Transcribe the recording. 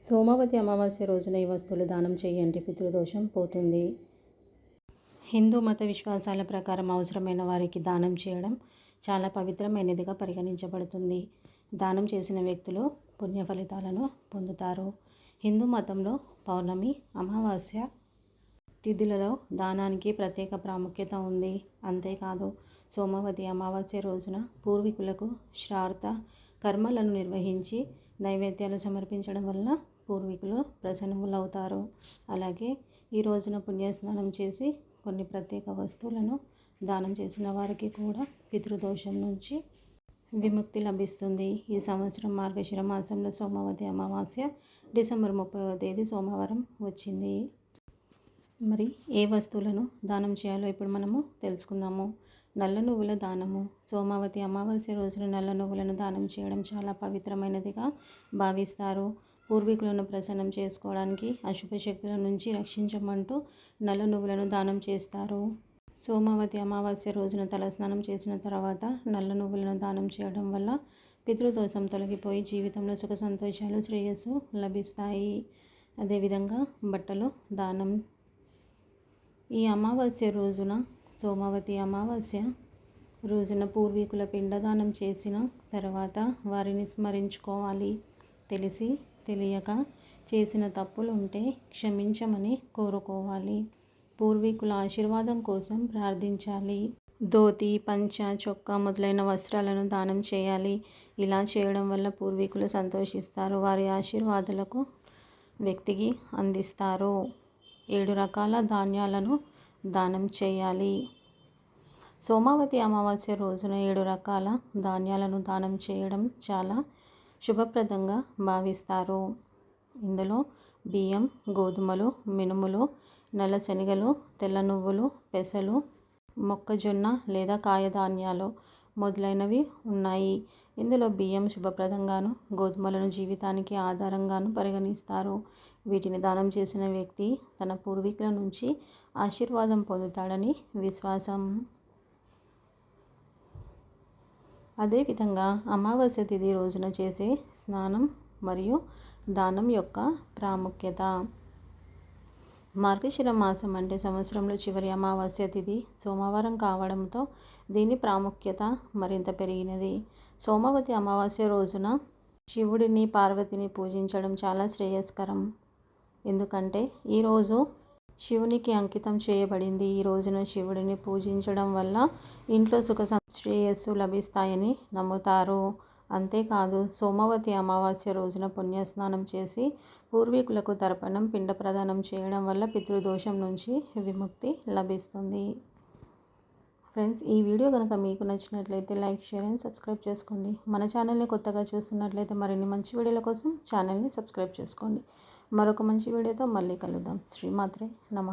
సోమవతి అమావాస్య రోజున ఈ వస్తువులు దానం చేయండి పితృదోషం పోతుంది. హిందూ మత విశ్వాసాల ప్రకారం అవసరమైన వారికి దానం చేయడం చాలా పవిత్రమైనదిగా పరిగణించబడుతుంది. దానం చేసిన వ్యక్తులు పుణ్య ఫలితాలను పొందుతారు. హిందూ మతంలో పౌర్ణమి అమావాస్య తిథులలో దానానికి ప్రత్యేక ప్రాముఖ్యత ఉంది. అంతేకాదు సోమవతి అమావాస్య రోజున పూర్వీకులకు శ్రార్థ కర్మలను నిర్వహించి నైవేద్యాలు సమర్పించడం వల్ల పూర్వీకులు ప్రసన్నములవుతారు అలాగే ఈ రోజున పుణ్యస్నానం చేసి కొన్ని ప్రత్యేక వస్తువులను దానం చేసిన వారికి కూడా పితృదోషం నుంచి విముక్తి లభిస్తుంది. ఈ సంవత్సరం మార్గశిర మాసంలో సోమవతి అమావాస్య డిసెంబర్ ముప్పైవ తేదీ సోమవారం వచ్చింది. మరి ఏ వస్తువులను దానం చేయాలో ఇప్పుడు మనము తెలుసుకుందాము. నల్ల నువ్వుల దానము. సోమావతి అమావాస్య రోజున నల్ల నువ్వులను దానం చేయడం చాలా పవిత్రమైనదిగా భావిస్తారు. పూర్వీకులను ప్రసన్నం చేసుకోవడానికి అశుభ శక్తుల నుంచి రక్షించమంటూ నల్ల నువ్వులను దానం చేస్తారు. సోమావతి అమావాస్య రోజున తలస్నానం చేసిన తర్వాత నల్ల నువ్వులను దానం చేయడం వల్ల పితృదోషం తొలగిపోయి జీవితంలో సుఖ సంతోషాలు శ్రేయస్సు లభిస్తాయి. అదేవిధంగా బట్టలు దానం. ఈ అమావాస్య రోజున సోమవతి అమావాస్య రోజున పూర్వీకుల పిండదానం చేసిన తర్వాత వారిని స్మరించుకోవాలి. తెలిసి తెలియక చేసిన తప్పులు ఉంటే క్షమించమని కోరుకోవాలి. పూర్వీకుల ఆశీర్వాదం కోసం ప్రార్థించాలి. ధోతి పంచ చొక్కా మొదలైన వస్త్రాలను దానం చేయాలి. ఇలా చేయడం వల్ల పూర్వీకులు సంతోషిస్తారు. వారి ఆశీర్వాదాలకు వ్యక్తికి అందిస్తారు. ఏడు రకాల ధాన్యాలను దానం చేయాలి. సోమావతి అమావాస్య రోజున ఏడు రకాల ధాన్యాలను దానం చేయడం చాలా శుభప్రదంగా భావిస్తారు. ఇందులో బియ్యం గోధుమలు మినుములు నల్ల శనగలు తెల్ల నువ్వులు పెసలు మొక్కజొన్న లేదా కాయధాన్యాలు మొదలైనవి ఉన్నాయి. ఇందులో బియ్యం శుభప్రదంగాను గోధుమలను జీవితానికి ఆధారంగాను పరిగణిస్తారు. వీటిని దానం చేసిన వ్యక్తి తన పూర్వీకుల నుంచి ఆశీర్వాదం పొందుతాడని విశ్వాసం. అదేవిధంగా అమావాస్య తిథి రోజున చేసే స్నానం మరియు దానం యొక్క ప్రాముఖ్యత. మార్గశిర మాసం అంటే సంవత్సరంలో చివరి అమావాస్య తిథి సోమవారం కావడంతో దీని ప్రాముఖ్యత మరింత పెరిగినది. సోమవతి అమావాస్య రోజున శివుడిని పార్వతిని పూజించడం చాలా శ్రేయస్కరం. ఎందుకంటే ఈరోజు శివునికి అంకితం చేయబడింది. ఈ రోజున శివుడిని పూజించడం వల్ల ఇంట్లో సుఖ శ్రేయస్సు లభిస్తాయని నమ్ముతారు. అంతేకాదు సోమవతి అమావాస్య రోజున పుణ్యస్నానం చేసి పూర్వీకులకు తర్పణం పిండ ప్రదానం చేయడం వల్ల పితృదోషం నుంచి విముక్తి లభిస్తుంది. ఫ్రెండ్స్ ఈ వీడియో కనుక మీకు నచ్చినట్లయితే లైక్ షేర్ అండ్ సబ్స్క్రైబ్ చేసుకోండి. మన ఛానల్ని కొత్తగా చూస్తున్నట్లయితే మరిన్ని మంచి వీడియోల కోసం ఛానల్ని సబ్స్క్రైబ్ చేసుకోండి. మరొక మంచి వీడియోతో మళ్ళీ కలుద్దాం. శ్రీమాత్రే నమ.